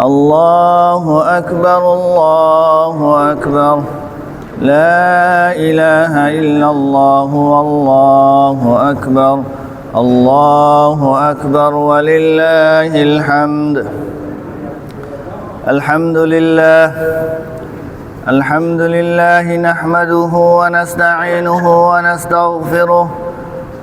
الله أكبر الله أكبر. لا إله إلا الله والله أكبر. الله أكبر ولله الحمد. الحمد لله. الحمد لله نحمده ونستعينه ونستغفره.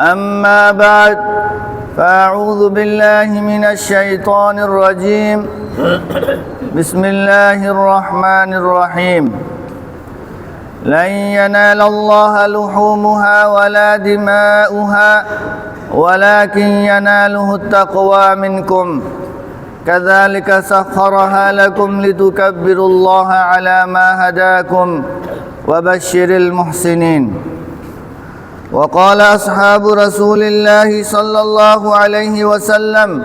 أما بعد فأعوذ بالله من الشيطان الرجيم. بسم الله الرحمن الرحيم. لن ينال الله لحومها ولا دماؤها ولكن يناله التقوى منكم. كذلك سخرها لكم لتكبروا الله على ما هداكم وبشر المحسنين. وقال أصحاب رسول الله صلى الله عليه وسلم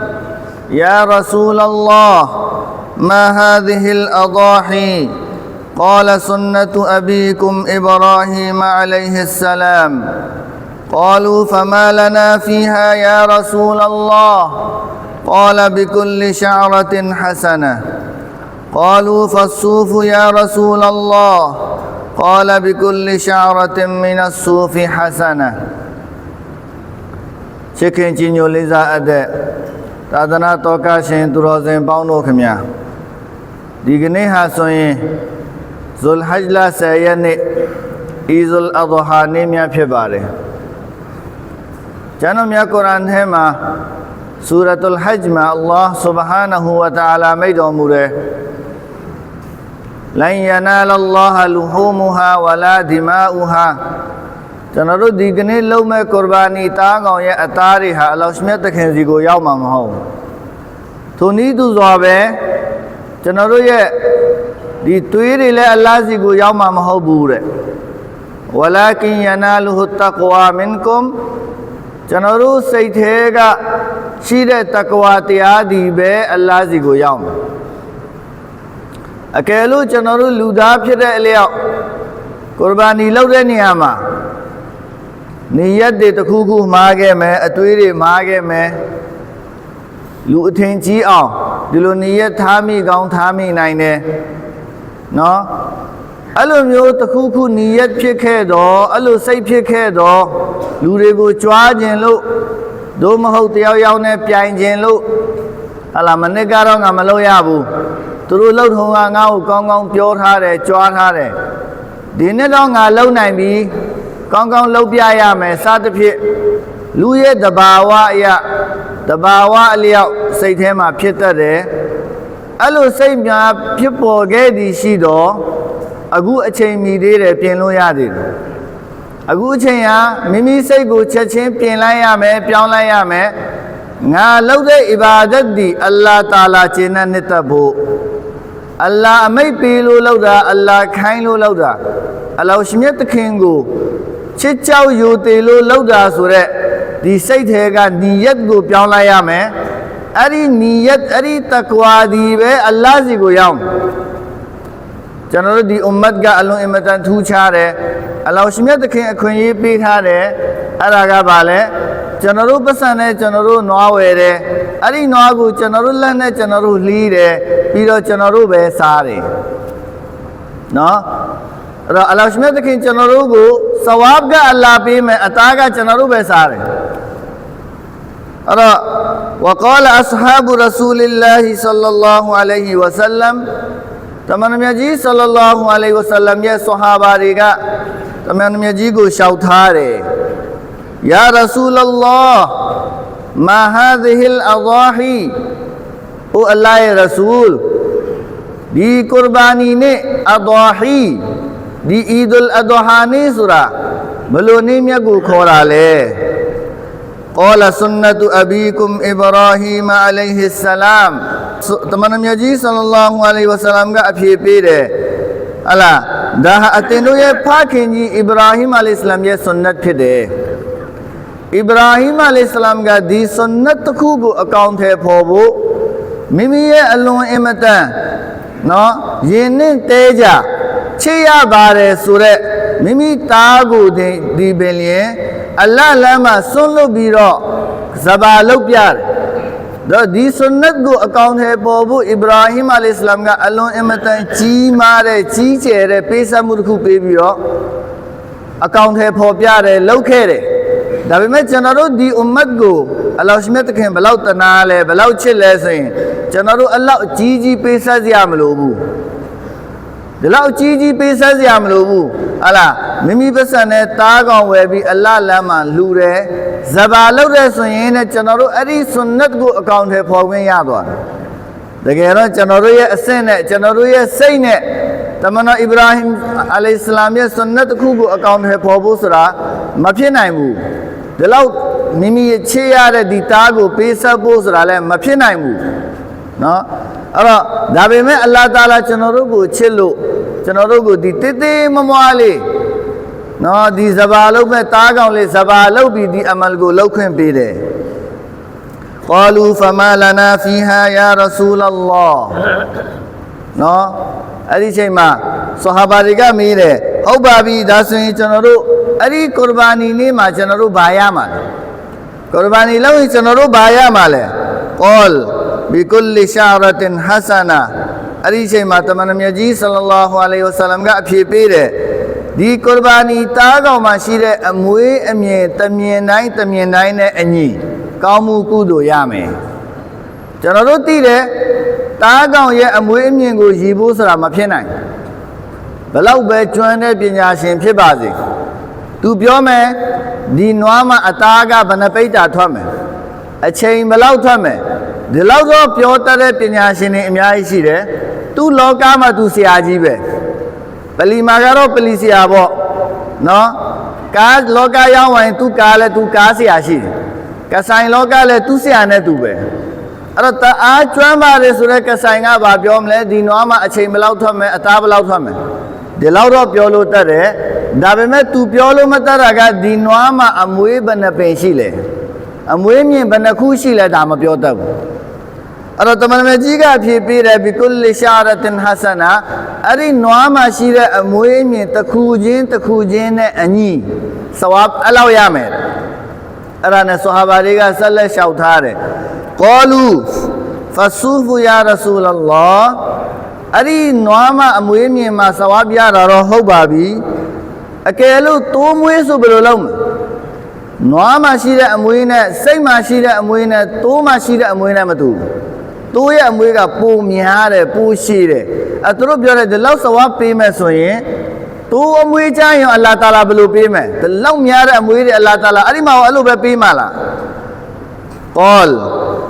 يا رسول الله ما هذه الأضاحي؟ قال سنة أبيكم إبراهيم عليه السلام. قالوا فما لنا فيها يا رسول الله؟ قال بكل شعرة حسنة. قالوا فالصوف يا رسول الله. قال بكل شعرة من الصوف حسنة. شكين جنيو لزا أدى تادنا توكا شين تروزين باونو كميا ديگني ها سوين ذو الحجلة سيئن عيد الأضحى نيميا في باري جانو ميا قرآن هما سورة الحجم الله سبحانه وتعالى ميدو موري ဆိုရင်ဇုလ်ဟဂျ်လာ10ရက်နေ့အီဇုလ်အဒဟာနေ့များဖြစ်ပါတယ်ကျွန်တော်မြတ်ကုရ်အာန်ထဲမှာဆူရတ်လ်ဟဂျ်မှာအလ္လာဟ်ဆုဘဟာနဟူဝတအာလာမိတ်တော်မူတယ်လန်ယနာလလ္လာဟလူဟူမူဟာဝလာဒီမာအူဟာကျွန်တော်တို့ဒီကနေ့လုံးမဲ့ကုရ်ဘာနီတားကောင်ရဲ့အသားတွေဟာအလောရှမြတ်သခင်စီကိုရောက်မှာမဟုတ်ဘူးထိုနည်းသူစွာပဲကျွန်တော်တို့ရဲ့ဒီသွေးတွေလည်းအလ္လာဟ်စီကိုရောက်မှာမဟုတ်ဘူးတဲ့ဝလာကင်ယနာလူဟူတကွာမင်ကွမ်ကျွန်တော်တို့စိတ်ထဲကရှိတဲ့တကွာတရားဒီပဲအလ္လာဟ်စီကိုရောက်မှာ အကယ်လို့ကျွန်တော်တို့လူသားဖြစ်တဲ့အလျောက်ကုရ်ဘာနီလုပ်တဲ့နေရာမှာနေရက်တွေတစ်ခုခုမှားခဲ့မယ်အသွေးတွေမှားခဲ့မယ်လူအထင်ကြီးအောင်ဒီလိုနေရက်ထားမိကောင်းထားမိနိုင်တယ်နော်အဲ့လိုမျိုးတစ်ခုခုနေရက်ဖြစ်ခဲ့တော့အဲ့လိုစိတ်ဖြစ်ခဲ့တော့လူတွေကိုကြွားခြင်းလို့ဒို့မဟုတ်တယောက်ယောက်နဲ့ပြိုင်ခြင်းလို့ဟလာမနစ်ကတော့ငါမလုပ်ရဘူး သူတို့လှုပ်ထုံကငါ့ကိုကောင်းကောင်းပြောထားတယ်ကြွားထားတယ်ဒီနေ့တော့ငါလုံနိုင်ပြီကောင်းကောင်းလှုပ်ပြရမယ်စသဖြင့်လူရဲ့တဘာဝအရာတဘာဝအလျောက်စိတ်ထဲမှာဖြစ်တတ်တယ်အဲ့လိုစိတ်များဖြစ်ပေါ်ခဲ့သည်ရှိတော့အခုအချိန်မီသေးတယ်ပြင်လို့ရသေးတယ်အခုအချိန်ဟာမိမိစိတ်ကိုချက်ချင်းပြင်လိုက်ရမယ်ပြောင်းလိုက်ရမယ်ငါလုပ်တဲ့အီဘာဒတ်ဒီအလ္လာဟ်တာလာကျင့်တဲ့နှစ်သက်ဖို့ အလ္လာဟ်အမိတ်ပေးလို့လောက်တာအလ္လာဟ်ခိုင်းလို့လောက်တာအလ္လာဟ်ရှင်မြတ်သခင်ကိုချစ်ကြောက်ယူတည်လို့လောက်တာဆိုရက်ဒီစိတ်ထဲကနီယတ်ကိုပြောင်းလိုက်ရမယ်အဲ့ဒီနီယတ်အဲ့ဒီတကွာဒီပဲအလ္လာဟ်စီကိုရောက်ကျွန်တော်တို့ဒီအွမ်မတ်ကအလွန်အင်မတန်ထူးခြားတယ်အလ္လာဟ်ရှင်မြတ်သခင်အခွင့်အရေးပေးထားတယ်အဲ့ဒါကဘာလဲ ကျွန်တော်တို့ပတ်စံနဲ့ကျွန်တော်တို့နွားဝယ်တယ်အဲ့ဒီနွားကိုကျွန်တော်တို့လက်နဲ့ကျွန်တော်တို့လှီးတယ်ပြီးတော့ကျွန်တော်တို့ပဲစားတယ်နော်အဲ့တော့အလ္လာဟ်ရှင်မြတ်သခင်ကျွန်တော်တို့ကိုစဝါဘ်ကအလ္လာဟ်ပေးမယ်အသားကကျွန်တော်တို့ပဲစားတယ်အဲ့တော့ وقال اصحاب رسول الله صلى الله عليه وسلم တမန်တော်မြတ်ကြီးဆလ္လာလဟူအလိုင်ဝဆလမ်ရဲ့ဆဟာဘာတွေကတမန်တော်မြတ်ကြီးကိုရှောက်ထားတယ် یا رسول اللہ، ما هذه الاضاحی او اللہ رسول، دی قربانی نے اضاحی، دی عید الاضحی سورا بلو نیم گو کھورا لے۔ قول سنت ابیکم ابراہیم علیہ السلام۔ تمنم یا جی صلی اللہ علیہ وسلم کا اپھی پیرے اللہ، دہ اتنو یہ پاکھیں جی ابراہیم علیہ السلام یہ سنت پھر دے۔ မြတ်ကြီးဆလ္လာလဟူအလိုင်းဝဆလမ်ကအဖြေပေးတယ်ဟလာဒါဟာအတင်တို့ရဲ့ဖခင်ကြီးအစ္စရာဟိမအလိုင်စလမ်ရဲ့ဆွန်နတ်ဖြစ်တယ်အစ္စရာဟိမအလိုင်စလမ်ကဒီဆွန်နတ်တစ်ခုကိုအကောင့်ထဲပေါ်ဖို့မိမိရဲ့အလွန်အင်မတန်နော်ယဉ်နှင့်တဲကြချစ်ရပါတယ်ဆိုတော့မိမိသားကိုဒီဒီပင်လျင်အလ္လာဟ်လမ်းမှာဆွန့်လွတ်ပြီးတော့ဇဘာလုပ်ပြတယ်တော့ဒီဆွန်နတ်ကိုအကောင့်ထဲပေါ်ဖို့အစ္စရာဟိမအလိုင်စလမ်ကအလွန်အင်မတန်ကြီးမားတဲ့ကြီးကျယ်တဲ့ပေးဆက်မှုတစ်ခုပေးပြီးတော့အကောင့်ထဲပေါ်ပြတယ်လှုပ်ခဲ့တယ် ဒါပေမဲ့ကျွန်တော်တို့ဒီအွမ်မတ်ကိုအလ္လာဟ်ရှိမြတ်သခင်ဘယ်လောက်တနာလဲဘယ်လောက်ချစ်လဲဆိုရင်ကျွန်တော်တို့အလောက်အကြီးကြီးပေးဆက်စရာမလိုဘူးဒီလောက်ကြီးကြီးပေးဆက်စရာမလိုဘူးဟာလားမိမိပတ်စံနဲ့တားကောင်ဝယ်ပြီးအလ္လာဟ်လမ်းမှာလှူတယ်ဇဘာလုပ်တယ်ဆိုရင်လည်းကျွန်တော်တို့အဲ့ဒီဆွန်နတ်ကိုအကောင့်ထဲပေါ်ခွင့်ရသွားတယ်တကယ်တော့ကျွန်တော်တို့ရဲ့အဆင့်နဲ့ကျွန်တော်တို့ရဲ့စိတ်နဲ့တမန်တော်အစ္စရာဟိမ်အလိုင်စလမ်ရဲ့ဆွန်နတ်တစ်ခုကိုအကောင့်ထဲပေါ်ဖို့ဆိုတာမဖြစ်နိုင်ဘူး ဒီလောက်မိမိရဲ့ချေရတဲ့ဒီတားကိုပေးဆက်ဖို့ဆိုတာလည်းမဖြစ်နိုင်ဘူး နော်အဲ့တော့ဒါပေမဲ့အလ္လာဟ်တာလာကျွန်တော်တို့ကိုချစ်လို့ကျွန်တော်တို့ကိုဒီတေးသေးမမွားလေးနော်ဒီဇဘာလုံးမဲ့တားကောင်လေးဇဘာလုံးပြီးဒီအမလ်ကိုလောက်ခွင့်ပေးတယ် قالوا فما لنا فيها يا رسول الله နော်အဲ့ဒီချိန်မှာဆဟာဘာတွေကမေးတယ် ဟုတ်ပါပြီဒါဆိုရင်ကျွန်တော်တို့အဲ့ဒီကုရ်ဘာနီနေ့မှာကျွန်တော်တို့ဘာရမှာလဲကုရ်ဘာနီလောက်ရင်ကျွန်တော်တို့ဘာရမှာလဲကောလ်ဘီကုလ်ရှာရတ်ဟဆနာအဲ့ဒီအချိန်မှာတမန်တော်မြတ်ကြီးဆလလောဟူအလိုင်ဝဆလမ်ကအဖြေပေးတယ်ဒီကုရ်ဘာနီတားကောင်မှာရှိတဲ့အမွေးအမြင်တမြင်တိုင်းတမြင်တိုင်းနဲ့အညီကောင်းမှုကုသိုလ်ရမယ်ကျွန်တော်တို့သိတယ်တားကောင်ရဲ့အမွေးအမြင်ကိုရည်ဖို့ဆိုတာမဖြစ်နိုင်ဘူး ယ်လောက်ပဲကျွမ်းတဲ့ပညာရှင်ဖြစ်ပါစေသူပြောမယ်ဒီနွားမှာအသားကဘယ်နှပိတ်တာထွက်မယ်အချိန်ဘယ်လောက်ထွက်မယ်ဒီလောက်တော့ပြောတတ်တဲ့ပညာရှင်တွေအများကြီးရှိတယ်သူလောကမှာသူဆရာကြီးပဲပလီမာကတော့ပလီဆရာပေါ့နော်ကားလောကရောက်ဝင်သူကားလဲသူကားဆရာရှိတယ်ကဆိုင်လောကလဲသူဆရာနဲ့သူပဲအဲ့တော့တအားကျွမ်းပါတယ်ဆိုတဲ့ကဆိုင်ကဘာပြောမလဲဒီနွားမှာအချိန်ဘယ်လောက်ထွက်မယ်အသားဘယ်လောက်ထွက်မယ် ဒီလောက်တော့ပြောလို့တတ်တယ်ဒါပေမဲ့ तू ပြောလို့မတတ်တာကဒီနွားမှာအမွေးဘယ်နှပင်ရှိလဲအမွေးမြင်ဘယ်နှခုရှိလဲဒါမပြောတတ်ဘူးအဲ့တော့တမန်တော်ကြီးကအဖြေပေးတယ်ဘီကုလ်ရှာရတင်ဟဆနာအဲ့ဒီနွားမှာရှိတဲ့အမွေးမြင်တစ်ခုချင်းတစ်ခုချင်းနဲ့အညီသဝပ်အလောက်ရမယ်တဲ့အဲ့ဒါနဲ့ဆဟာဘာတွေကဆက်လက်လျှောက်ထားတယ်။ကောလူဖဆူဖူယာရဆူလလော အဲ့ဒီနွားမအမွေးမြင်မှာသဝါပြတာတော့ဟုတ်ပါပြီ။အကယ်လို့တိုးမွေးဆိုဘယ်လိုလုပ်မလဲ။နွားမှာရှိတဲ့အမွေးနဲ့စိတ်မှာရှိတဲ့အမွေးနဲ့တိုးမှာရှိတဲ့အမွေးနဲ့မတူဘူး။တိုးရဲ့အမွေးကပိုများတယ်ပိုရှိတယ်။အဲသူတို့ပြောတယ်ဒီလောက်သဝါပေးမယ်ဆိုရင်သူအမွေးချရင်အလ္လာဟ်တာလာဘယ်လိုပေးမယ်ဒီလောက်များတဲ့အမွေးတွေအလ္လာဟ်တာလာအဲ့ဒီမှာအဲ့လိုပဲပေးမှာလားကောလ်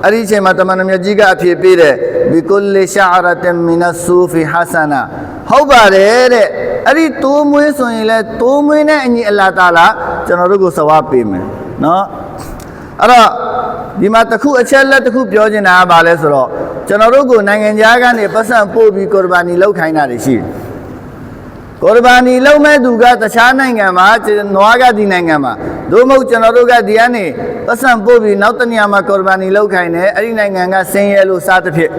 အဲ့ဒီအချိန်မှာတမန်တော်မြတ်ကြီးကအဖြေပေးတယ်ဘီကုလ်ရှာရတမင်ဆူဖီဟဆနာဟုတ်ပါတယ်တဲ့အဲ့ဒီတိုးမွေးဆိုရင်လဲတိုးမွေးနဲ့အညီအလ္လာဟ်တာလာကျွန်တော်တို့ကိုစဝါပေးမယ်နော်အဲ့တော့ဒီမှာတစ်ခုအချက်လက်တစ်ခုပြောချင်တာကဘာလဲဆိုတော့ကျွန်တော်တို့ကိုနိုင်ငံခြားကနေပတ်စံပို့ပြီးကုရ်ဘာနီလောက်ခိုင်းတာတွေရှိတယ် ကော်ဘာနီလုံးမဲ့သူကတခြားနိုင်ငံမှာနွားကဒီနိုင်ငံမှာသို့မဟုတ်ကျွန်တော်တို့ကဒီကနေပတ်စံပို့ပြီးနောက်တနေရာမှာကော်ဘာနီလောက်ခိုင်းတယ်အဲ့ဒီနိုင်ငံကဆင်းရဲလို့စားတစ်ဖြစ်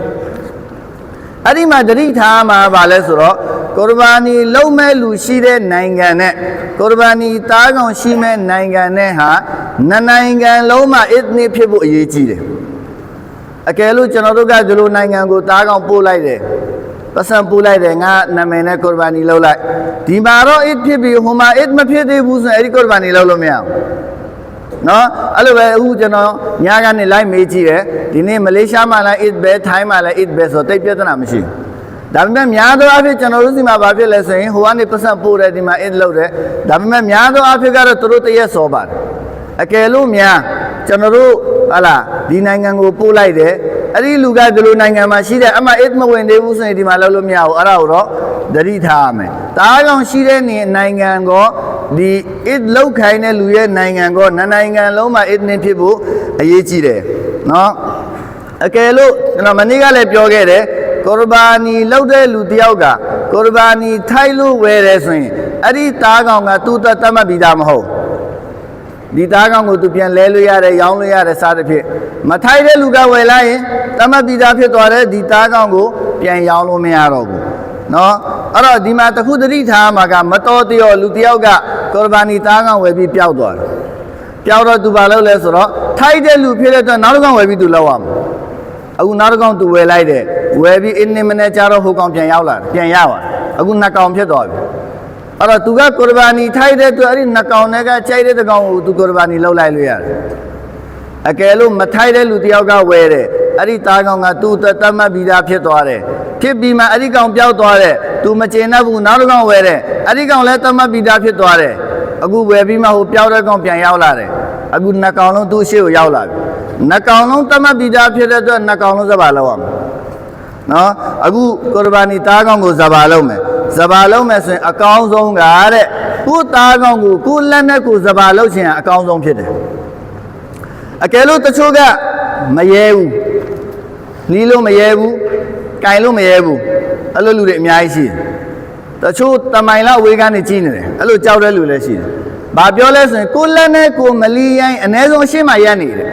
အဲ့ဒီမှာတတိထားမှာဗာလဲဆိုတော့ကော်ဘာနီလုံးမဲ့လူရှိတဲ့နိုင်ငံနဲ့ကော်ဘာနီတားကောင်ရှိမဲ့နိုင်ငံနဲ့ဟာနှစ်နိုင်ငံလုံးမှာအစ်နစ်ဖြစ်ဖို့အရေးကြီးတယ်အကယ်လို့ကျွန်တော်တို့ကဒီလိုနိုင်ငံကိုတားကောင်ပို့လိုက်တယ် ပတ်စံပူလိုက်တယ်ငါနာမည်နဲ့ကုရ်ဘာနီလုပ်လိုက်ဒီမှာတော့အစ်ဖြစ်ပြီးဟိုမှာအစ်မဖြစ်သေးဘူးဆိုရင်အဲ့ဒီကုရ်ဘာနီလုပ်လို့မရဘူးနော်အဲ့လိုပဲအခုကျွန်တော်ညကနေလိုက်မေးကြည့်တယ်ဒီနေ့မလေးရှားမှာလည်းအစ်ပဲထိုင်းမှာလည်းအစ်ပဲဆိုတိတ်ပြဿနာမရှိဘူးဒါပေမဲ့များသောအားဖြင့်ကျွန်တော်တို့စီမှာဘာဖြစ်လဲဆိုရင်ဟိုကနေပတ်စံပို့တယ်ဒီမှာအစ်လုပ်တယ်ဒါပေမဲ့များသောအားဖြင့်ကတော့သူတို့တရက်စောပါတယ်အကယ်လို့များကျွန်တော်တို့ဟာလာဒီနိုင်ငံကိုပို့လိုက်တယ် အဲ့ဒီလူကဒီလိုနိုင်ငံမှာရှိတယ်အမှအစ်မဝင်သေးဘူးဆိုရင်ဒီမှာလုပ်လို့မရဘူးအဲ့ဒါကိုတော့သတိထားရမယ်တားကောင်ရှိတဲ့နေနိုင်ငံကောဒီအစ်လောက်ခိုင်းတဲ့လူရဲ့နိုင်ငံကောနစ်နိုင်ငံလုံးမှာအစ်နင်းဖြစ်ဖို့အရေးကြီးတယ်နော်အကယ်လို့ကျွန်တော်မနေ့ကလည်းပြောခဲ့တယ်ကုရဘာနီလောက်တဲ့လူတစ်ယောက်ကကုရဘာနီထိုက်လို့ဝယ်တယ်ဆိုရင်အဲ့ဒီသားကောင်ကသူ့သက်တတ်မှတ်ပြီးသားမဟုတ် ဒီသားကောင်ကိုသူပြန်လဲလို့ရတယ်ရောင်းလို့ရတယ်စသဖြင့်မထိုက်တဲ့လူကဝယ်လိုက်ရင်တမတ်ပြီးသားဖြစ်သွားတဲ့ဒီသားကောင်ကိုပြန်ရောင်းလို့မရတော့ဘူးနော်အဲ့တော့ဒီမှာတခုတတိထားမှာကမတော်တရောလူတယောက်ကကော်ဘာနီသားကောင်ဝယ်ပြီးပျောက်သွားတယ်ပျောက်တော့သူဘာလုပ်လဲဆိုတော့ထိုက်တဲ့လူဖြစ်တဲ့အတွက်နောက်တစ်ကောင်ဝယ်ပြီးသူလောက်ရမှာအခုနောက်တစ်ကောင်သူဝယ်လိုက်တယ်ဝယ်ပြီးအင်းနေမနဲ့ကြတော့ဟိုကောင်ပြန်ရောက်လာတယ်ပြန်ရပါအခုနှစ်ကောင်ဖြစ်သွားပြီ အဲ့တော့သူကကုရဘာနီထိုက်တဲ့အတွက်အဲ့ဒီနှကောင်နဲ့ကကြိုက်တဲ့တကောင်ကိုသူကုရဘာနီလောက်လိုက်လို့ရတယ်အကယ်လို့မထိုက်တဲ့လူတယောက်ကဝဲတယ်အဲ့ဒီသားကောင်ကသူ့သက်တတ်မှတ်ပြီးသားဖြစ်သွားတယ်ဖြစ်ပြီးမှအဲ့ဒီကောင်ပျောက်သွားတယ်သူမကျေနပ်ဘူးနောက်တစ်ကောင်ဝဲတယ်အဲ့ဒီကောင်လည်းတတ်မှတ်ပြီးသားဖြစ်သွားတယ်အခုဝဲပြီးမှဟိုပျောက်တဲ့ကောင်ပြန်ရောက်လာတယ်အခုနှကောင်လုံးသူ့ရှေ့ကိုရောက်လာပြီနှကောင်လုံးတတ်မှတ်ပြီးသားဖြစ်တဲ့အတွက်နှကောင်လုံးစပါလောက်အောင်နော်အခုကုရဘာနီသားကောင်းကိုဇဘာလုံးမယ် ဇဘာလုံးမယ်ဆိုရင်အကောင်းဆုံးကတဲ့ကိုသားကောင်းကိုကိုလက်နဲ့ကိုဇဘာလုံးခြင်းအကောင်းဆုံးဖြစ်တယ်အကယ်လို့တချို့ကမရဲဘူးလီးလို့မရဲဘူးကင်လို့မရဲဘူးအဲ့လိုလူတွေအများကြီးရှိတယ်တချို့တမိုင်လောက်ဝေးကနေကြီးနေတယ်အဲ့လိုကြောက်တဲ့လူလည်းရှိတယ်ဘာပြောလဲဆိုရင်ကိုလက်နဲ့ကိုမလီရိုင်းအ ਨੇ ဆုံးအရှိမရက်နေတယ်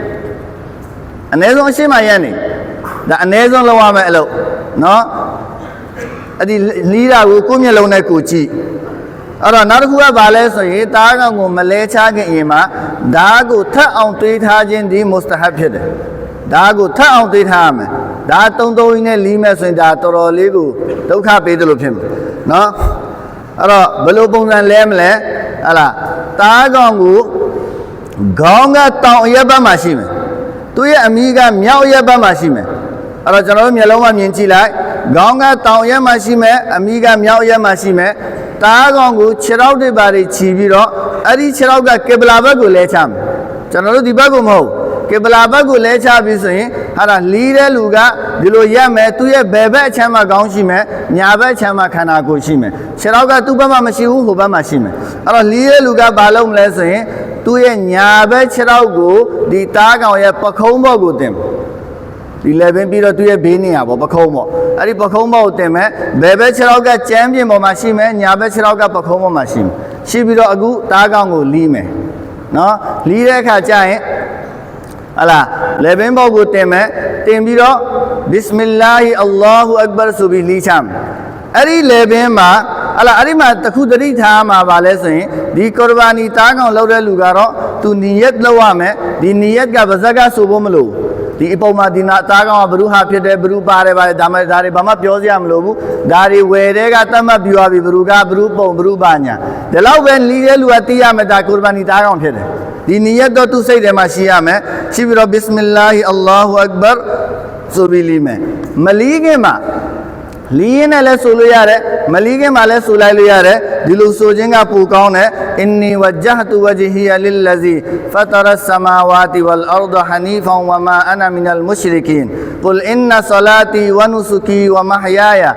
အ ਨੇ ဆုံးအရှိမရက်နေဒါအ ਨੇ ဆုံးလောက်ရမယ်အဲ့လိုနော် အဲ့ဒီလီးတာကိုကိုယ့်မျက်လုံးနဲ့ကိုကြည့်အဲ့တော့နောက်တစ်ခုကဘာလဲဆိုရင်တားကောင်ကိုမလဲချခင်အရင်မှာဓာတ်ကိုထပ်အောင်တွေးထားခြင်းဒီမုစတဟပ်ဖြစ်တယ်ဓာတ်ကိုထပ်အောင်တွေးထားရမယ်ဒါတုံတုံကြီးနဲ့လီးမဲ့ဆိုရင်ဒါတော်တော်လေးကိုဒုက္ခပေးတယ်လို့ဖြစ်မယ်နော်အဲ့တော့ဘယ်လိုပုံစံလဲမလဲဟလာတားကောင်ကိုခေါင်းကတောင်အရက်ဘက်မှာရှိမယ်သူရဲ့အမိကမြောက်အရက်ဘက်မှာရှိမယ်အဲ့တော့ကျွန်တော်တို့မျက်လုံးမှာမြင်ကြည့်လိုက် ခေါင်းကတောင်အရက်မှာရှိမယ်အမိကမြောက်အရက်မှာရှိမယ်တားကောင်ကိုခြေထောက်တွေပါတွေခြီးပြီးတော့အဲ့ဒီခြေထောက်ကကေဗလာဘက်ကိုလဲချမယ်ကျွန်တော်တို့ဒီဘက်ကိုမဟုတ်ကေဗလာဘက်ကိုလဲချပြီးဆိုရင်ဟာဒါလီးတဲ့လူကဒီလိုရက်မယ်သူရဲ့ဘယ်ဘက်အချမ်းမှာခေါင်းရှိမယ်ညာဘက်အချမ်းမှာခန္ဓာကိုယ်ရှိမယ်ခြေထောက်ကသူ့ဘက်မှာမရှိဘူးဟိုဘက်မှာရှိမယ်အဲ့တော့လီးတဲ့လူကဘာလုပ်မလဲဆိုရင်သူ့ရဲ့ညာဘက်ခြေထောက်ကိုဒီတားကောင်ရဲ့ပခုံးဘော့ကိုတင်မယ် ဒီလည်းပင်ပြီးတော့သူ့ရဲ့ဘေးနေရပေါ့ပခုံးဘော့အဲ့ဒီပခုံးဘော့ကိုတင်မယ်ဘယ်ဘက်ခြေထောက်ကကြမ်းပြင်ပေါ်မှာရှိမယ်ညာဘက်ခြေထောက်ကပခုံးဘော့မှာရှိမယ်ရှိပြီးတော့အခုတားကောင်ကိုလီးမယ်နော်လီးတဲ့အခါကျရင်ဟလာလေဘင်းဘောက်ကိုတင်မယ်တင်ပြီးတော့ဘစ်မလာဟီအလ္လာဟူအက်ဘာဆိုပြီးလီးချမ်းအဲ့ဒီလေဘင်းမှာဟလာအဲ့ဒီမှာတခုတတိထားမှာပါလဲဆိုရင်ဒီကုရဘာနီတားကောင်လောက်တဲ့လူကတော့သူနီယတ်လောက်ရမယ်ဒီနီယတ်ကဗဇက်ကဆိုဖို့မလို့ ဒီအပေါ်မှာဒီနာတားကောင်ကဘ누구ဟာဖြစ်တယ်ဘ누구ပါတယ်ပါတယ်ဒါမှဒါတွေဘာမှပြောစရာမလိုဘူးဒါတွေဝယ်တဲ့ကတတ်မှတ်ပြီးသွားပြီဘ누구ကဘ누구ပုံဘ누구ပါညာဒီလောက်ပဲလီတဲ့လူကသိရမယ်ဒါကုရဘာနီတားကောင်ဖြစ်တယ် ဒီနီယတ်တော့သူစိတ်ထဲမှာရှိရမယ်ရှိပြီးတော့ဘစ်မလာဟီအလ္လာဟူအက်ဘာဆိုပြီးလိမယ်မလီးခင်မှာ လီးရင်နဲ့လည်းဆိုလို့ရတယ်မလီးခင်မှာလည်းဆိုလိုက်လို့ရတယ်ဒီလိုဆိုခြင်းကပိုကောင်းတယ်အင်နီဝဂျဟတူဝဂျဟီယလလဇီဖတရဆမာဝါတီဝလ်အာဒ်ဟနီဖန်ဝမာအနာမင်လ်မုရှရကင်ကုလ်အင်နဆလာတီဝနုစကီဝမဟယာယာ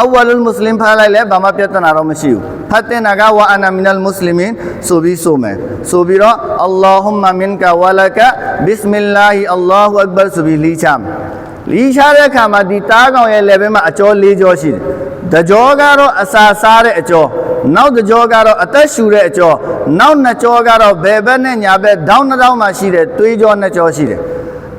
အဝလုလ်မွတ်စလင်ဖတ်လိုက်လဲဘာမှပြဿနာတော့မရှိဘူးဖတ်တဲ့နာကဝါအနာမင်နလ်မွတ်စလင်မင်းဆိုပြီးဆိုမယ်ဆိုပြီးတော့အလ္လာဟူမမင်ကဝလကဘစ်မင်လာဟီအလ္လာဟူအက်ဘာဆိုပြီးလီချမ်းလီချတဲ့အခါမှာဒီတားကောင်ရဲ့ level မှာအကျော်၄ကျော်ရှိတယ်တကြောကတော့အစာစားတဲ့အကျော်နောက်တကြောကတော့အသက်ရှူတဲ့အကျော်နောက်နှစ်ကြောကတော့ဘယ်ဘက်နဲ့ညာဘက်ဒေါင်းနှစ်ဒေါင်းမှာရှိတဲ့သွေးကြောနှစ်ကြောရှိတယ်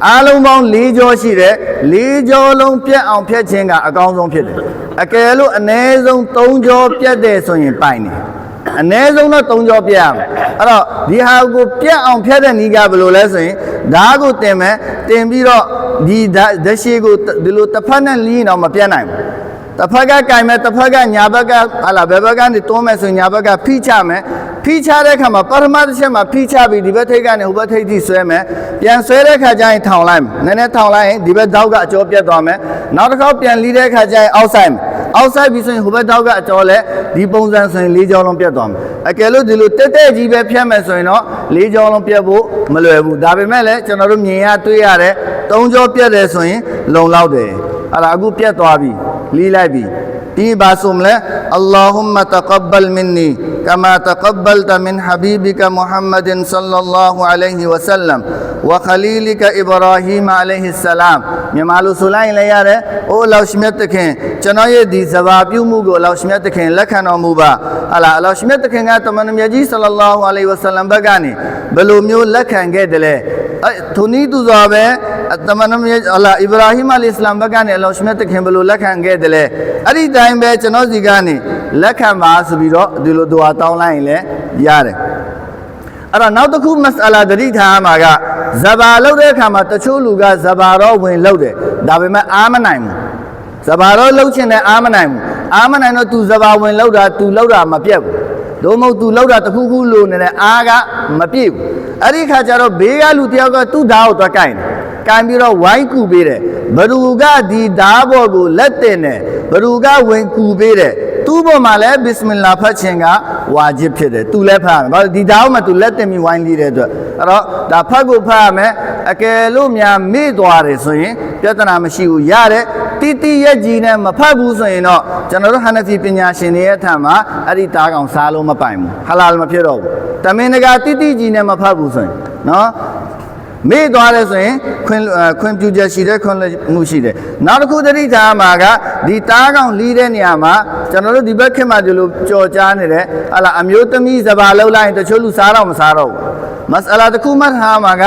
အားလုံးပေါင်း၄ကြောရှိတယ်၄ကြောလုံးပြတ်အောင်ဖြတ်ခြင်းကအကောင်းဆုံးဖြစ်တယ်အကယ်လို့အ ਨੇ ဆုံး၃ကြောပြတ်တယ်ဆိုရင်ပိုင်တယ် အ ਨੇ ဆုံးတော့၃ကြောပြတ်ရမယ်အဲ့တော့ဒီဟာကိုပြတ်အောင်ဖြတ်တဲ့နီးကဘယ်လိုလဲဆိုရင်ဓာတ်ကိုတင်မယ်တင်ပြီးတော့ဒီဓာတ်ဓာတ်ရှိကိုဒီလိုတစ်ဖက်နဲ့လီးရင်တော့မပြတ်နိုင်ဘူး တစ်ဖက်ကကင်မဲ့တစ်ဖက်ကညာဘက်ကဟာလာဘယ်ဘက်ကနေတွန်းမဲ့ဆိုညာဘက်ကဖိချမယ်ဖိချတဲ့အခါမှာပထမတစ်ချက်မှာဖိချပြီးဒီဘက်ထိပ်ကနေဟိုဘက်ထိပ်ထိဆွဲမယ်ပြန်ဆွဲတဲ့အခါကျရင်ထောင်လိုက်မယ်နည်းနည်းထောင်လိုက်ရင်ဒီဘက်တောက်ကအကျော်ပြတ်သွားမယ်နောက်တစ်ခေါက်ပြန်လီးတဲ့အခါကျရင်အောက်ဆိုင်မယ်အောက်ဆိုင်ပြီးဆိုရင်ဟိုဘက်တောက်ကအကျော်လဲဒီပုံစံဆိုရင်၄ကြောင်းလုံးပြတ်သွားမယ်အကယ်လို့ဒီလိုတက်တက်ကြီးပဲဖြတ်မယ်ဆိုရင်တော့၄ကြောင်းလုံးပြတ်ဖို့မလွယ်ဘူးဒါပေမဲ့လည်းကျွန်တော်တို့မြင်ရတွေ့ရတယ်၃ကြောပြတ်တယ်ဆိုရင်လုံလောက်တယ်အဲ့ဒါအခုပြတ်သွားပြီ လီးလိုက်ပြီပြီးပါဆိုမလဲအလ္လာဟုမတကဘလ်မင်နီကမာတကဘလ်တမင်ဟဘီဘီကမုဟမ္မဒင်ဆလ္လာလာဟူအလိုင်ဟီဝဆလမ်ဝခလီလီကအီဘရာဟီမအလိုင်ဟီဆလမ်မြန်မာလိုဆိုလိုက်ရင်လည်းရတယ်။အိုးအလောရှမြတ်သခင်ကျွန်တော်ရဲ့ဒီဇဘာပြုမှုကိုအလောရှမြတ်သခင်လက်ခံတော်မူပါ။ဟာလာအလောရှမြတ်သခင်ကတမန်တော်မြတ်ကြီးဆလ္လာလာဟူအလိုင်ဝဆလမ်ဘက်ကနေဘယ်လိုမျိုးလက်ခံခဲ့တယ်လဲ။ အဲထိုနည်းသူစွာပဲတမန်တော်မြတ်အလာအီဗရာဟိမအလိုင်စလမ်ဘက်ကနေအလောရှမြတ်တခင်ဘယ်လိုလက်ခံခဲ့တယ်လဲ။အဲ့ဒီတိုင်းပဲကျွန်တော်စီကနေလက်ခံပါဆိုပြီးတော့ဒီလိုဒွါတောင်းလိုက်ရင်လည်းရတယ်။အဲ့တော့နောက်တစ်ခုမစအလာတတိထားမှာကဇဘာလောက်တဲ့အခါမှာတချို့လူကဇဘာတော့ဝင်လောက်တယ်ဒါပေမဲ့အားမနိုင်ဘူးဇဘာတော့လောက်ချင်တယ်အားမနိုင်ဘူးအားမနိုင်တော့ तू ဇဘာဝင်လောက်တာ तू လောက်တာမပြတ်ဘူး ဒို့မဟုတ် तू လောက်တာတစ်ခုခုလိုနေတယ်အားကမပြည့်ဘူးအဲ့ဒီခါကျတော့ဘေးကလူတယောက်ကသူ့ဓာတ်ကိုသွားကင်တယ်ကင်ပြီးတော့ဝိုင်းကူပေးတယ်ဘရူကဒီဓာတ်ဘော်ကိုလက်တင်တယ်ဘရူကဝင်ကူပေးတယ်သူ့ပေါ်မှာလည်းဘစ်စမင်လာဖတ်ခြင်းကဝါဂျစ်ဖြစ်တယ်သူလည်းဖတ်ရမယ်ဘာလို့ဒီဓာတ်မှာသူလက်တင်ပြီးဝိုင်းလေးတဲ့အတွက်အဲ့တော့ဒါဖတ်ကိုဖတ်ရမယ်အကယ်လို့များမေ့သွားတယ်ဆိုရင်ပြဿနာမရှိဘူးရတယ် တိတိရက်ကြီးနဲ့မဖတ်ဘူးဆိုရင်တော့ကျွန်တော်တို့ဟန်နဖီပညာရှင်တွေရဲ့အထံမှာအဲ့ဒီတားကောင်စားလို့မပိုင်ဘူးဟလာလမဖြစ်တော့ဘူးတမင်တကာတိတိကြီးနဲ့မဖတ်ဘူးဆိုရင်နော်မေ့သွားတယ်ဆိုရင်ခွင့်အဲခွင့်ပြုချက်ရှိတယ်ခွင့်လွှတ်မှုရှိတယ်နောက်တစ်ခုသတိထားမှာကဒီတားကောင်လီးတဲ့နေရာမှာကျွန်တော်တို့ဒီဘက်ခင်မှာဒီလိုကြော်ကြားနေတယ်ဟာလာအမျိုးသမီးစဘာလောက်လိုက်ရင်တချို့လူစားတော့မစားတော့ဘူးမစအလာတစ်ခုမှထားမှာက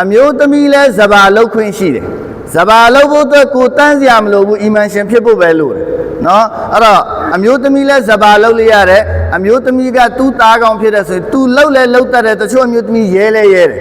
အမျိုးသမီးလဲစဘာလောက်ခွင့်ရှိတယ် စဘာလောက်ဖို့အတွက်ကိုတန်းစရာမလိုဘူးအီမန်ရှင်ဖြစ်ဖို့ပဲလိုတယ်နော်အဲ့တော့အမျိုးသမီးလဲစဘာလောက်လိုက်ရတယ်အမျိုးသမီးကသူ့သားကောင်ဖြစ်တဲ့ဆိုရင် तू လောက်လဲလောက်တတ်တယ်တချို့အမျိုးသမီးရဲလဲရဲတယ်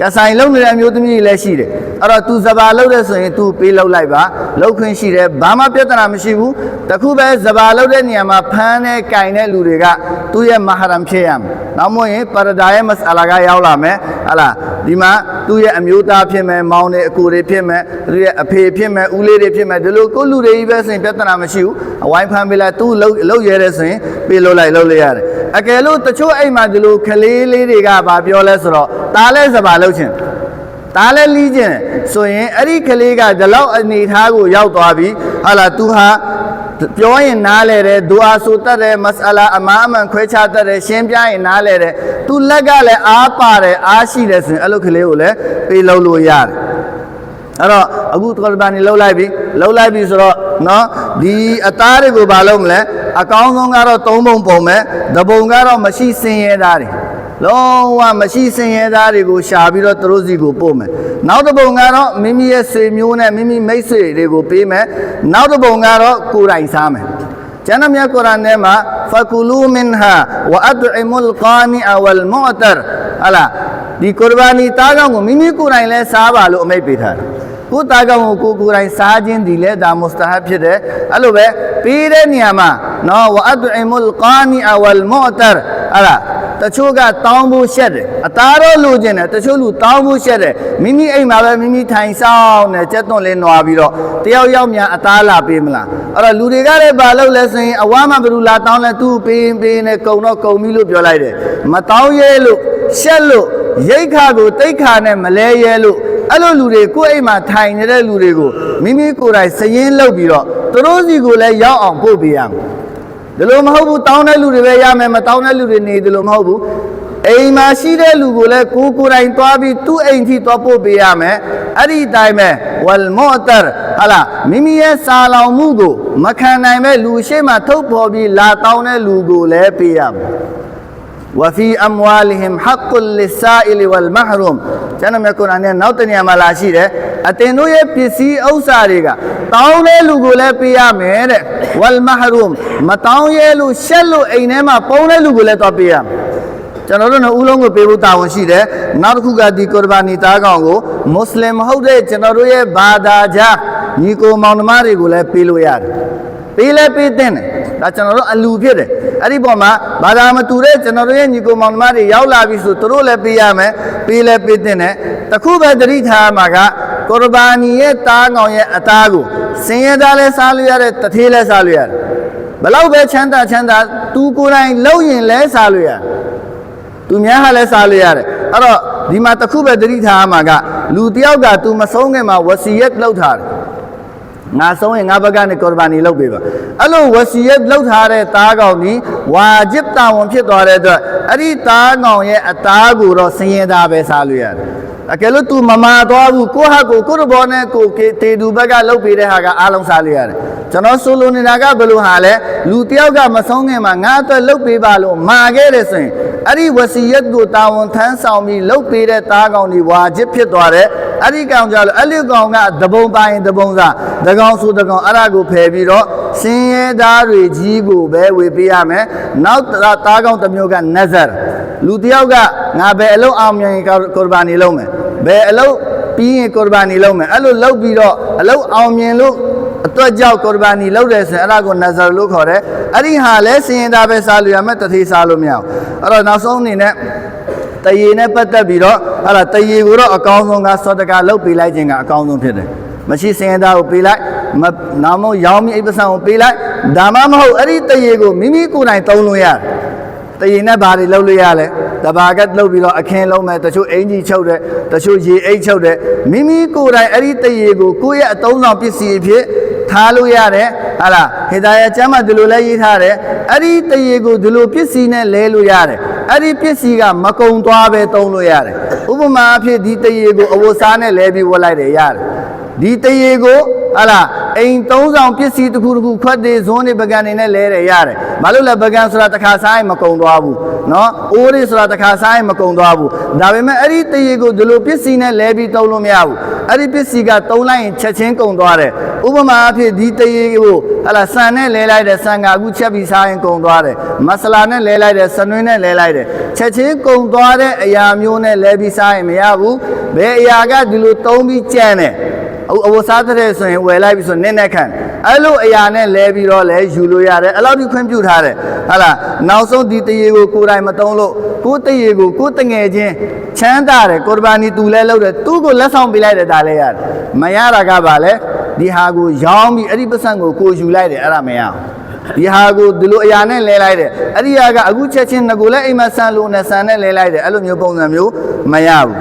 ကဆိုင်လုံးနေတဲ့အမျိုးသမီးတွေလည်းရှိတယ်အဲ့တော့ तू စဘာလုံးတဲ့ဆိုရင် तू ပေးလောက်လိုက်ပါလောက်ခွင့်ရှိတယ်ဘာမှပြဿနာမရှိဘူးတခုပဲစဘာလုံးတဲ့နေရာမှာဖမ်းတဲ့ကင်တဲ့လူတွေကသူ့ရဲ့မဟာရမ်ဖြစ်ရမယ် နောက်မို့ရင်ပါရဒါရဲ့မစအလာကရောက်လာမယ်ဟလာဒီမှာသူ့ရဲ့အမျိုးသားဖြစ်မယ်မောင်တွေအကိုတွေဖြစ်မယ်သူ့ရဲ့အဖေဖြစ်မယ်ဦးလေးတွေဖြစ်မယ်ဒီလိုကိုယ့်လူတွေကြီးပဲဆိုရင်ပြဿနာမရှိဘူးအဝိုင်းဖမ်းပေးလိုက် तू လောက်လောက်ရဲတဲ့ဆိုရင်ပေးလို့လိုက်လောက်လိုက်ရတယ်အကယ်လို့တချို့အိမ်မှာဒီလိုခလေးလေးတွေကဗာပြောလဲဆိုတော့ဒါလဲစဘာလောက်ချင်းဒါလည်းလီးကျင်တယ်ဆိုရင်အဲ့ဒီကလေးကဒီလောက်အနေထားကိုရောက်သွားပြီဟာလာ तू ဟာ ပြောရင်နားလဲတယ်ဒူအာဆိုတတ်တယ်မစအလာအမားအမှန်ခွဲခြားတတ်တယ်ရှင်းပြရင်နားလဲတယ်သူလက်ကလည်းအားပါတယ်အားရှိတယ်ဆိုရင်အဲ့လိုကလေးကိုလည်းပေးလို့လို့ရတယ်အဲ့တော့အခုကော်ဘာနီလှုပ်လိုက်ပြီလှုပ်လိုက်ပြီဆိုတော့နော်ဒီအသားတွေကိုဘာလုပ်မလဲအကောင်းဆုံးကတော့၃ပုံပုံပဲတပုံကတော့မရှိစင်ရဲတာတွေ လုံးဝမရှိစင်ရဲသားတွေကိုရှာပြီးတော့သူတို့စီကိုပို့မယ်နောက်တစ်ပုံကတော့မိမိရဲ့ဆွေမျိုးနဲ့မိမိမိတ်ဆွေတွေကိုပေးမယ်နောက်တစ်ပုံကတော့ကိုယ်တိုင်စားမယ်ကျမ်းမြတ်ကုရ်အာန်ထဲမှာဖကူလူမင်ဟာဝအဒ်အီမုလ်ကာနီအဝလ်မူတာဟလာဒီကုရ်ဘာနီတားကောင်ကိုမိမိကိုယ်တိုင်လဲစားပါလို့အမိန့်ပေးထားတယ် ကိုယ်တာကောင်ကိုကိုယ်ကိုယ်တိုင်စားခြင်းဒီလဲဒါမုစတဟဘ်ဖြစ်တယ်အဲ့လိုပဲပေးတဲ့နေရာမှာနော်ဝအဒ်အီမုလ်ကာနီအဝလ်မူတာဟလာတချို့ကတောင်းဖို့ရှက်တယ်အသားတော့လိုချင်တယ်တချို့လူတောင်းဖို့ရှက်တယ်မိမိအိမ်မှာပဲမိမိထိုင်ဆောင်နေကြက်သွန်လေးနွားပြီးတော့တယောက်ယောက်များအသားလာပေးမလားအဲ့တော့လူတွေကလည်းဘာလုပ်လဲဆိုရင်အဝါမဘယ်သူလာတောင်းလဲသူ့ပေးရင်ပေးနေကုံတော့ကုံပြီလို့ပြောလိုက်တယ်မတောင်းရဲလို့ရှက်လို့ရိတ်ခါကိုတိတ်ခါနဲ့မလဲရဲလို့ အဲ့လိုလူတွေကိုယ့်အိမ်မှာထိုင်နေတဲ့လူတွေကိုမိမိကိုယ်တိုင်စည်ရင်းလုပ်ပြီးတော့သူတို့စီကိုလည်းရောက်အောင်ပို့ပေးရမယ်ဒီလိုမဟုတ်ဘူးတောင်းတဲ့လူတွေပဲရမယ်မတောင်းတဲ့လူတွေနေဒီလိုမဟုတ်ဘူးအိမ်မှာရှိတဲ့လူကိုလည်းကိုယ်ကိုယ်တိုင်သွားပြီးသူ့အိမ်ထိသွားပို့ပေးရမယ်အဲ့ဒီအတိုင်းပဲဝလ်မော်တာဟာလာမိမိရဲ့စာလောင်မှုကိုမခံနိုင်မဲ့လူရှိမှထုတ်ဖော်ပြီးလာတောင်းတဲ့လူကိုလည်းပေးရမယ် وفي اموالهم حق للسائل والمحروم ကျမ်းမြတ်ကုရ်အာန်နဲ့နောက်တနေရာမှာလာရှိတယ်အတင်တို့ရဲ့ပစ္စည်းဥစ္စာတွေကတောင်းတဲ့လူကိုလည်းပေးရမယ်တဲ့ wal mahrum မတောင်းရဲလို့ရှက်လို့အိမ်ထဲမှာပုံတဲ့လူကိုလည်းတော့ပေးရမယ်ကျွန်တော်တို့ကဦးလုံးကိုပေးဖို့တာဝန်ရှိတယ်နောက်တစ်ခုကဒီကုရ်ဘာနီသားကောင်ကိုမွတ်စလင်မဟုတ်တဲ့ကျွန်တော်တို့ရဲ့ဘာသာကြားညီကိုမောင်နှမတွေကိုလည်းပေးလို့ရတယ် ပေးလဲပေးတဲ့တယ်ဒါကျွန်တော်တို့အလူဖြစ်တယ်အဲ့ဒီပေါ်မှာဘာသာမတူတဲ့ကျွန်တော်တို့ရဲ့ညီကိုမောင်နှမတွေရောက်လာပြီဆိုသူတို့လည်းပေးရမယ်ပေးလည်းပေးတဲ့နဲ့တခုပဲတတိထားမှာကကုရဘာနီရဲ့တားကောင်ရဲ့အသားကိုစင်ရသားလဲစားလို့ရတယ်တထေးလဲစားလို့ရတယ်ဘလောက်ပဲချမ်းသာချမ်းသာသူကိုယ်တိုင်လှုပ်ရင်လဲစားလို့ရတယ်သူများဟာလည်းစားလို့ရတယ်အဲ့တော့ဒီမှာတစ်ခုပဲသတိထားရမှာကလူတယောက်က तू မဆုံးခင်မှာဝစီယက်လောက်ထားတယ် ငါဆုံးရင်ငါဘက်ကနေကော်ဘာနီလောက်ပေးပါအဲ့လိုဝစီယက်လောက်ထားတဲ့သားကောင်ဒီဝါဂျစ်တာဝန်ဖြစ်သွားတဲ့အတွက်အဲ့ဒီသားကောင်ရဲ့အသားကိုတော့စင်ရင်သားပဲစားလို့ရတယ်အကယ်လို့ तू မမာသွားဘူးကိုယ့်ဟာကိုယ်ကိုယ့်ဘောနဲ့ကိုယ်ကေတေတူဘက်ကလှုပ်ပေးတဲ့ဟာကအားလုံးစားလို့ရတယ်ကျွန်တော်ဆိုလိုနေတာကဘယ်လိုဟာလဲလူတယောက်ကမဆုံးခင်မှာငါအတွက်လှုပ်ပေးပါလို့မာခဲ့တယ်ဆိုရင်အဲ့ဒီဝစီယက်ကိုတာဝန်ထမ်းဆောင်ပြီးလှုပ်ပေးတဲ့သားကောင်ဒီဝါဂျစ်ဖြစ်သွားတယ် အဲ့ဒီကောင်ကြလို့အဲ့ဒီကောင်ကတပုံပိုင်တပုံစားတကောင်ဆိုတကောင်အဲ့ဒါကိုဖယ်ပြီးတော့စင်ရဲသားတွေကြီးကိုပဲဝေပေးရမယ်နောက်သားကောင်တစ်မျိုးကနဇာလူတယောက်ကငါပဲအလုံးအောင်မြင်ကော်ဘာနီလုံးမယ်ဘယ်အလုံးပြီးရင်ကော်ဘာနီလုံးမယ်အဲ့လိုလုပ်ပြီးတော့အလုံးအောင်မြင်လို့အတွက်ကြောင့်ကော်ဘာနီလုပ်တယ်ဆိုရင်အဲ့ဒါကိုနဇာလို့ခေါ်တယ်အဲ့ဒီဟာလဲစင်ရင်သားပဲစားလို့ရမယ်တထေးစားလို့မရဘူးအဲ့တော့နောက်ဆုံးအနေနဲ့ တရေနဲ့ပတ်သက်ပြီးတော့ဟာလာတရေကိုတော့အကောင်းဆုံးကစောတကလုတ်ပေးလိုက်ခြင်းကအကောင်းဆုံးဖြစ်တယ်မရှိစင်ရင်သားကိုပေးလိုက်မနာမရောင်းမိအိပ်ပစံကိုပေးလိုက်ဒါမှမဟုတ်အဲ့ဒီတရေကိုမိမိကိုယ်တိုင်သုံးလို့ရတယ်တရေနဲ့ဘာတွေလုပ်လို့ရလဲတဘာကလုပ်ပြီးတော့အခင်းလုံးမဲ့တချို့အင်ကြီးချုပ်တယ်တချို့ရေအိတ်ချုပ်တယ်မိမိကိုယ်တိုင်အဲ့ဒီတရေကိုကိုယ့်ရဲ့အသုံးဆောင်ပစ္စည်းအဖြစ် ထားလို့ရတယ်ဟာလားဟေဒါယကျမ်းမှာဒီလိုလဲရေးထားတယ်အဲ့ဒီတရေကိုဒီလိုပစ္စည်းနဲ့လဲလို့ရတယ်အဲ့ဒီပစ္စည်းကမကုံသွားပဲသုံးလို့ရတယ်ဥပမာအဖြစ်ဒီတရေကိုအဝတ်စားနဲ့လဲပြီးဝတ်လိုက်တယ်ရတယ်ဒီတရေကိုဟာလား အိမ်သုံးဆောင်ပစ္စည်းတစ်ခုတစ်ခုခွက်တွေဇွန်းတွေပကံတွေနဲ့လဲတယ်ရတယ်မလို့လဲပကံဆိုတာတစ်ခါစားရင်မကုံသွားဘူးနော်အိုးတွေဆိုတာတစ်ခါစားရင်မကုံသွားဘူးဒါပေမဲ့အဲ့ဒီတရေကိုဒီလိုပစ္စည်းနဲ့လဲပြီးသုံးလို့မရဘူးအဲ့ဒီပစ္စည်းကသုံးလိုက်ရင်ချက်ချင်းကုံသွားတယ်ဥပမာအဖြစ်ဒီတရေကိုဟာလားဆန်နဲ့လဲလိုက်တယ်ဆန်ကအခုချက်ပြီးစားရင်ကုံသွားတယ်မဆလာနဲ့လဲလိုက်တယ်စနွင်းနဲ့လဲလိုက်တယ်ချက်ချင်းကုံသွားတဲ့အရာမျိုးနဲ့လဲပြီးစားရင်မရဘူးဘယ်အရာကဒီလိုသုံးပြီးကြံတယ် အအဝစားတဲ့ဆိုရင်ဝယ်လိုက်ပြီဆိုနင်းနဲ့ခံအဲ့လိုအရာနဲ့လဲပြီးတော့လဲယူလို့ရတယ်အဲ့လောက်ဒီခွင့်ပြုထားတယ်ဟာလားနောက်ဆုံးဒီတရေကိုကိုယ်တိုင်မတုံးလို့ကိုယ်တရေကိုကိုယ်တငယ်ချင်းချမ်းသာတယ်ကုရဘာနီသူလဲလုပ်တယ်သူ့ကိုလက်ဆောင်ပေးလိုက်တယ်ဒါလဲရတယ်မရတာကပါလဲဒီဟာကိုရောင်းပြီးအဲ့ဒီပတ်စံကိုကိုယူလိုက်တယ်အဲ့ဒါမရအောင် ဒီဟာကိုဒီလိုအရာနဲ့လဲလိုက်တယ်အဲ့ဒီဟာကအခုချက်ချင်းငကိုလဲအိမ်မဆန်လို့နဲ့ဆန်နဲ့လဲလိုက်တယ်အဲ့လိုမျိုးပုံစံမျိုးမရဘူး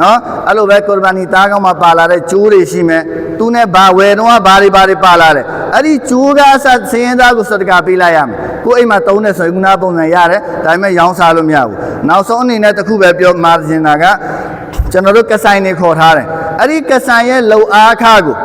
နော်အဲ့လိုပဲကုရ်ဘာနီသားကောင်းမှာပါလာတဲ့ကျိုးတွေရှိမယ်သူနဲ့ဘာဝယ်တော့ဘာတွေဘာတွေပါလာတယ်အဲ့ဒီကျိုးကအစစင်းရင်သားကိုစတကာပေးလိုက်ရမယ်ကိုအိမ်မှာတုံးတဲ့ဆိုရင်ခုနပုံစံရတယ်ဒါပေမဲ့ရောင်းစားလို့မရဘူးနောက်ဆုံးအနေနဲ့တစ်ခုပဲပြောမှာချင်တာကကျွန်တော်တို့ကဆိုင်နေခေါ်ထားတယ်အဲ့ဒီကဆိုင်ရဲ့လုံအားခါကို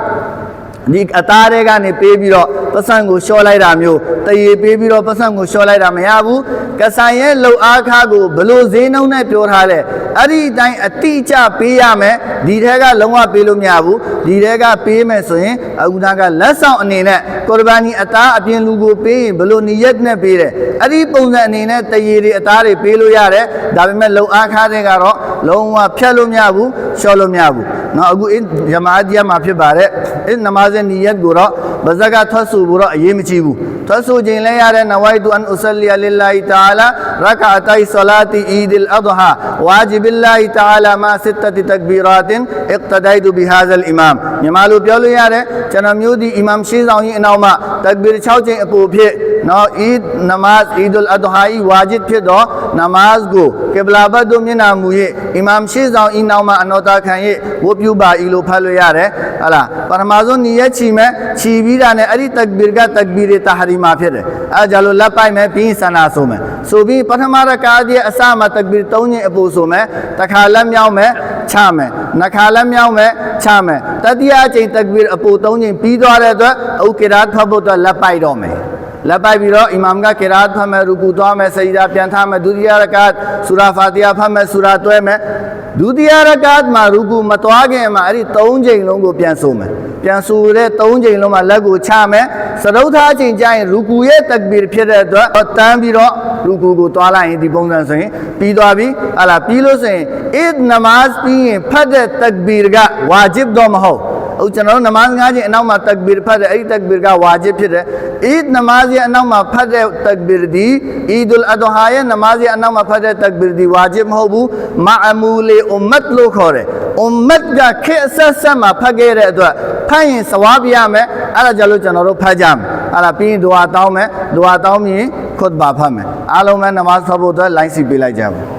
ဒီအသားတွေကနေပေးပြီးတော့ပတ်စံကိုလျှော့လိုက်တာမျိုးတရေပေးပြီးတော့ပတ်စံကိုလျှော့လိုက်တာမရဘူးကဆိုင်ရဲ့လှုပ်အားခါကိုဘလို့ဈေးနှုန်းနဲ့ပြောထားတဲ့အဲ့ဒီအတိုင်းအတိအကျပေးရမယ်ဒီထဲကလုံးဝပေးလို့မရဘူးဒီထဲကပေးမယ်ဆိုရင်အခုနကလက်ဆောင်အနေနဲ့ကော်ဘာနီအသားအပြင်လူကိုပေးရင်ဘလို့နီရက်နဲ့ပေးတယ်အဲ့ဒီပုံစံအနေနဲ့တရေတွေအသားတွေပေးလို့ရတယ်ဒါပေမဲ့လှုပ်အားခါတဲ့ကတော့လုံးဝဖြတ်လို့မရဘူးလျှော့လို့မရဘူးနော်အခုအင်းဂျမာအတ်ရမှာဖြစ်ပါတယ်အင်းနမာဇ်နီယတ်ကိုတော့ဘာဇက်ကထွက်ဆိုဖို့တော့အရေးမကြီးဘူးထွက်ဆိုခြင်းလည်းရတယ်နဝိုင်တူအန်ဥဆလီလ lillahi ta'ala ရကာအတိုင်ဆလာတီအီဒ်အဒဟာဝါဂျီဘ lillahi ta'ala မာစစ်တတီတကဘီရာတင်အစ်တဒိုင်တူဘီဟာဇလ်အီမမ်မြန်မာလိုပြောလို့ရတယ်ကျွန်တော်မျိုးဒီအီမမ်ရှေးဆောင်ကြီးအနောက်မှာတကဘီ6ချိန်အပူဖြစ် နော်အီဒ်နမတ်အီဒ်အဒဟာဤဝါဂျစ်ဖြစ်တော့နမတ်ကိုကေဘလာဘတ်တို့မျက်နှာမူ၍အီမမ်ရှေးဆောင်ဤနောက်မှာအနောတာခံ၍ဝတ်ပြုပါဤလို့ဖတ်လို့ရတယ်ဟာလားပထမဆုံးနီရက်ချီမဲ့ချီပြီးတာနဲ့အဲ့ဒီတကဘီကတကဘီရတဟရီမာဖြစ်တယ်အဲကြလို့လက်ပိုက်မယ်ပြီးဆန္ဒဆိုမယ်ဆိုပြီးပထမရကာဒီအစမှာတကဘီ၃ညင်အပူဆိုမယ်တခါလက်မြောက်မယ်ချမယ်နှစ်ခါလက်မြောက်မယ်ချမယ်တတိယအချိန်တကဘီအပူ၃ညင်ပြီးသွားတဲ့အတွက်ဥကိရာထွက်ဖို့အတွက်လက်ပိုက်တော့မယ် လက်ပိုက်ပြီးတော့အီမာမ်ကကိရာတ်ဖတ်မယ်ရူကူသွားမယ်စဂျဒါပြန်ထားမယ်ဒုတိယရကတ်ဆူရာဖာတီယာဖတ်မယ်ဆူရာတွဲမယ်ဒုတိယရကတ်မှာရူကူမသွားခင်မှာအဲ့ဒီ၃ချိန်လုံးကိုပြန်ဆိုမယ်ပြန်ဆိုတဲ့၃ချိန်လုံးမှာလက်ကိုချမယ်စရုပ်ထားချိန်ကျရင်ရူကူရဲ့တကဘီဖြစ်တဲ့အတွက်တန်းပြီးတော့ရူကူကိုသွားလိုက်ရင်ဒီပုံစံဆိုရင်ပြီးသွားပြီဟာလာပြီးလို့ဆိုရင်အစ်နမတ်ပြီးရင်ဖတ်တဲ့တကဘီကဝါဂျစ်တော့မဟုတ် အခုကျွန်တော်တို့နမတ်ငါးခြင်းအနောက်မှာတက်ဘီဖတ်တယ်အဲ့ဒီတက်ဘီကဝါဂျစ်ဖြစ်တယ်အီဒ်နမားရဲ့အနောက်မှာဖတ်တဲ့တက်ဘီဒီအီဒุลအဒဟာရဲ့နမားရဲ့အနောက်မှာဖတ်တဲ့တက်ဘီဒီဝါဂျစ်မဟုတ်ဘူးမာအမူလီအွမ်မတ်လို့ခေါ်တယ်အွမ်မတ်ကခေတ်အဆက်ဆက်မှာဖတ်ခဲ့တဲ့အတွက်ဖတ်ရင်စဝါပြရမယ်အဲ့ဒါကြလို့ကျွန်တော်တို့ဖတ်ကြမယ်အဲ့ဒါပြီးရင်ဒွါတောင်းမယ်ဒွါတောင်းပြီးခွတ်ဘာဖတ်မယ်အားလုံးပဲနမတ်ဆောဖို့အတွက်လိုင်းစီပေးလိုက်ကြပါ